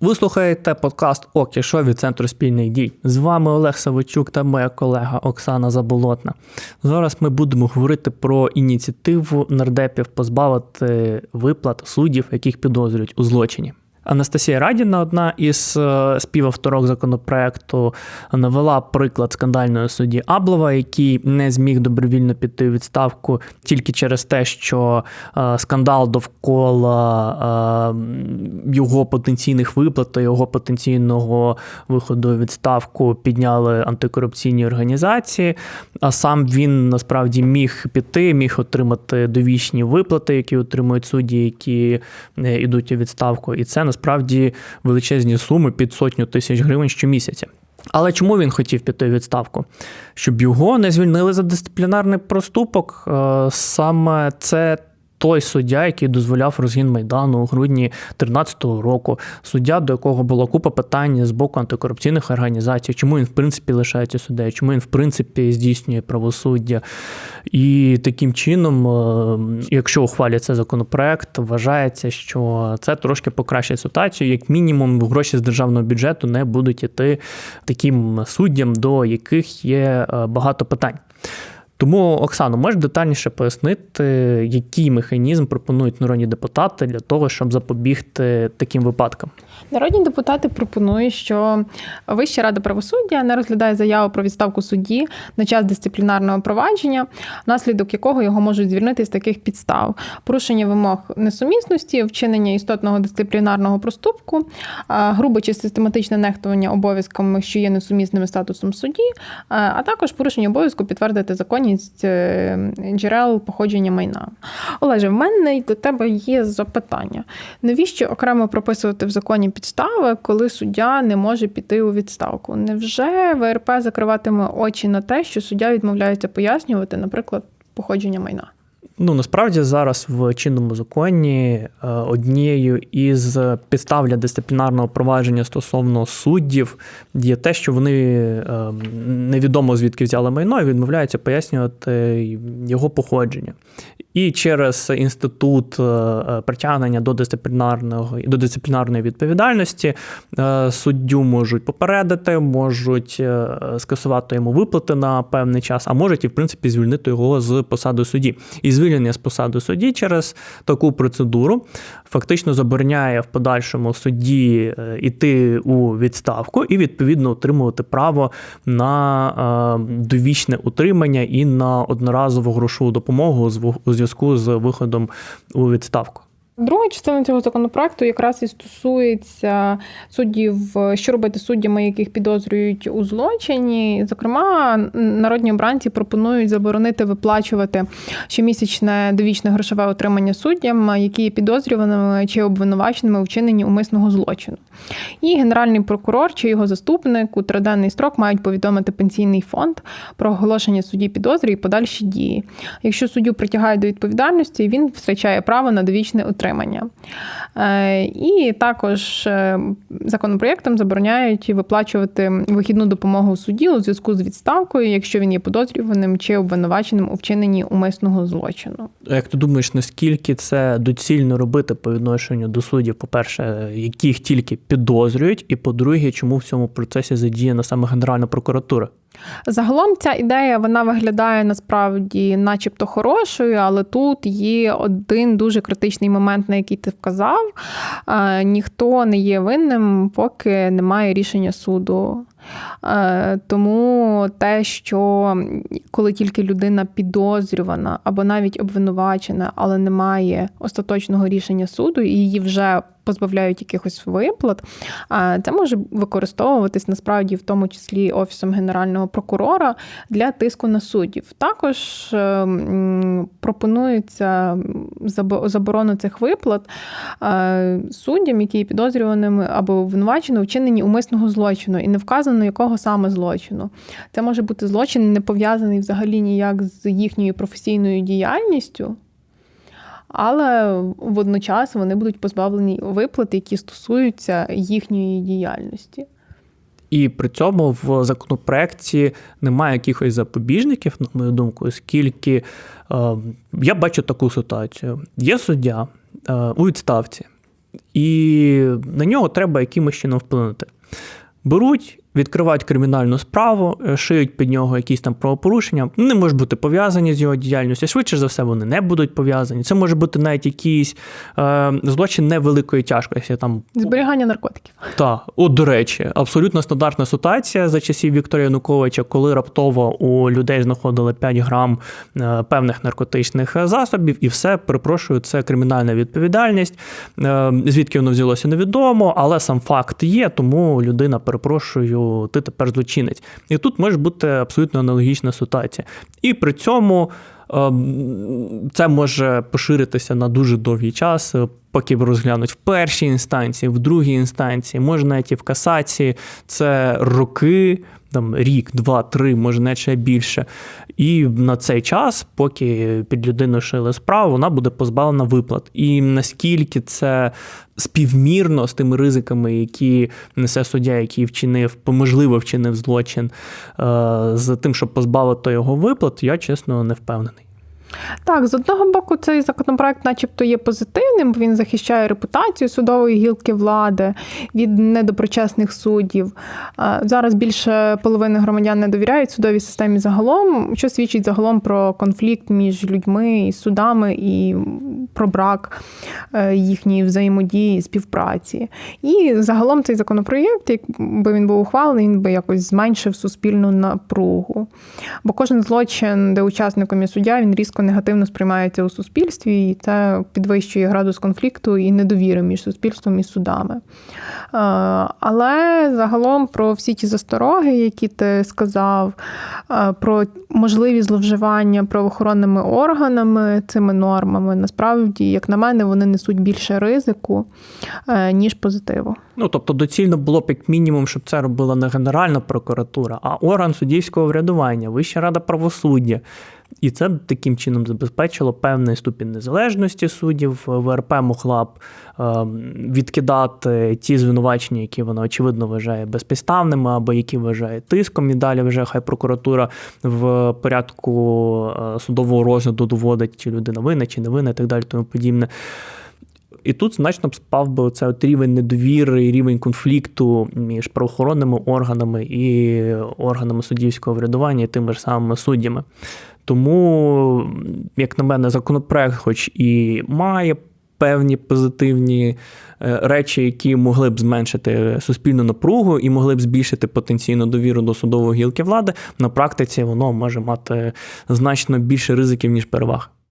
Ви слухаєте подкаст «Окі Шо» від центру спільних дій. З вами Олег Савичук та моя колега Оксана Заболотна. Зараз ми будемо говорити про ініціативу нардепів позбавити виплат суддів, яких підозрюють у злочині. Анастасія Радіна, одна із е, співавторок законопроекту, навела приклад скандальної судді Аблова, який не зміг добровільно піти у відставку тільки через те, що е, скандал довкола е, його потенційних виплат та його потенційного виходу у відставку підняли антикорупційні організації. А сам він насправді міг піти, міг отримати довічні виплати, які отримують судді, які йдуть у відставку. І це насправді величезні суми під сотню тисяч гривень щомісяця. Але чому він хотів піти в відставку? Щоб його не звільнили за дисциплінарний проступок. Е, саме це той суддя, який дозволяв розгін Майдану у грудні 2013 року, суддя, до якого була купа питань з боку антикорупційних організацій, чому він в принципі лишається суддею, чому він в принципі здійснює правосуддя. І таким чином, е, якщо ухвалять цей законопроект, вважається, що це трошки покращить ситуацію, як мінімум, гроші з державного бюджету не будуть іти таким суддям, до яких є е, багато питань. Тому, Оксано, можеш детальніше пояснити, який механізм пропонують народні депутати для того, щоб запобігти таким випадкам? Народні депутати пропонують, що Вища рада правосуддя не розглядає заяву про відставку судді на час дисциплінарного провадження, внаслідок якого його можуть звільнити з таких підстав: порушення вимог несумісності, вчинення істотного дисциплінарного проступку, грубе чи систематичне нехтування обов'язками, що є несумісними статусом судді, а також порушення обов'язку підтвердити законність е, джерел походження майна. Олеже, в мене до тебе є запитання: навіщо окремо прописувати в законі? підстави, коли суддя не може піти у відставку. Невже ВРП закриватиме очі на те, що суддя відмовляється пояснювати, наприклад, походження майна? Ну насправді зараз в чинному законі е, однією із підстав для дисциплінарного провадження стосовно суддів є те, що вони е, невідомо звідки взяли майно і відмовляються пояснювати його походження. І через інститут е, притягнення до дисциплінарного до дисциплінарної відповідальності суддю можуть попередити, можуть скасувати йому виплати на певний час, а можуть і в принципі звільнити його з посади судді. І звільнення з посади судді через таку процедуру фактично забороняє в подальшому судді йти у відставку і відповідно отримувати право на е, довічне утримання і на одноразову грошову допомогу у зв'язку з виходом у відставку. Друга частина цього законопроекту якраз і стосується суддів, що робити суддями, яких підозрюють у злочині. Зокрема, народні обранці пропонують заборонити виплачувати щомісячне довічне грошове отримання суддям, які є підозрюваними чи обвинуваченими у вчиненні умисного злочину. І генеральний прокурор чи його заступник у триденний строк мають повідомити пенсійний фонд про оголошення судді підозри і подальші дії. Якщо суддю притягають до відповідальності, він втрачає право на довічне утримання утримання. Е, і також е, законопроєктом забороняють виплачувати вихідну допомогу суді у зв'язку з відставкою, якщо він є подозрюваним чи обвинуваченим у вчиненні умисного злочину. Як ти думаєш, наскільки це доцільно робити по відношенню до суддів, по-перше, яких тільки підозрюють, і по-друге, чому в цьому процесі задіяна саме Генеральна прокуратура? Загалом ця ідея вона виглядає насправді, начебто, хорошою, але тут є один дуже критичний момент, на який ти вказав. Ніхто не є винним, поки немає рішення суду. Е, тому те, що коли тільки людина підозрювана або навіть обвинувачена, але немає остаточного рішення суду, і її вже позбавляють якихось виплат, це може використовуватись насправді в тому числі офісом генерального прокурора для тиску на суддів. Також е, пропонується заборону цих виплат е, суддям, які є підозрюваними або обвинувачені у вчиненні умисного злочину, і не вказано якого саме злочину. Це може бути злочин, не пов'язаний взагалі ніяк з їхньою професійною діяльністю але водночас вони будуть позбавлені виплат, які стосуються їхньої діяльності. І при цьому в законопроекті немає якихось запобіжників, на мою думку, оскільки е, я бачу таку ситуацію: є суддя е, у відставці. і на нього треба якимось чином вплинути. Беруть, відкривають кримінальну справу, е, шиють під нього якісь там правопорушення. Не можуть бути пов'язані з його діяльністю. Швидше за все, вони не будуть пов'язані. Це може бути навіть якийсь е, злочин невеликої тяжкості. Там Зберігання наркотиків. та, от до речі, абсолютно стандартна ситуація за часів Віктора Януковича, коли раптово у людей знаходили 5 грам е, певних наркотичних е, засобів, і все, перепрошую, це кримінальна відповідальність. Е, Звідки воно взялося, невідомо, але сам факт є, тому людина, перепрошую, ти тепер злочинець. І тут може бути абсолютно аналогічна ситуація. І при цьому. Ем, Це може поширитися на дуже довгий час, е, поки розглянуть в першій інстанції, в другій інстанції, може навіть і в касації. Це роки, там рік, два, три, може не ще більше. І на цей час, поки під людину шили справу, вона буде позбавлена виплат. І наскільки це співмірно з тими ризиками, які несе суддя, який вчинив, можливо, вчинив злочин е, з тим, щоб позбавити його виплат, я чесно не впевнений. Так, з одного боку, цей законопроект, начебто, є позитивним, бо він захищає репутацію судової гілки влади від недоброчесних суддів. Зараз більше половини громадян не довіряють судовій системі загалом, що свідчить загалом про конфлікт між людьми і судами і про брак е, їхньої взаємодії, співпраці. І загалом цей законопроєкт, якби він був ухвалений, він би якось зменшив суспільну напругу. Бо кожен злочин, де учасником є суддя, він різко негативно сприймається у суспільстві, і це підвищує градус конфлікту і недовіри між суспільством і судами. Е, Але загалом про всі ті застороги, які ти сказав, е, про можливі зловживання правоохоронними органами цими нормами, насправді, як на мене, вони несуть більше ризику, е, ніж позитиву. Ну, тобто доцільно було б як мінімум, щоб це робила не Генеральна прокуратура, а орган суддівського врядування, Вища рада правосуддя. І це таким чином забезпечило певний ступінь незалежності суддів. ВРП могла б е, відкидати ті звинувачення, які вона очевидно вважає безпідставними, або які вважає тиском, і далі вже хай прокуратура в порядку е, судового розгляду доводить, чи людина винна, чи не винна, і так далі, тому подібне. І тут значно б спав би оцей от рівень недовіри рівень конфлікту між правоохоронними органами і органами суддівського врядування, і тими ж самими суддями. Тому, як на мене, законопроект, хоч і має певні позитивні е, речі, які могли б зменшити суспільну напругу і могли б збільшити потенційну довіру до судової гілки влади, на практиці воно може мати значно більше ризиків, ніж переваг.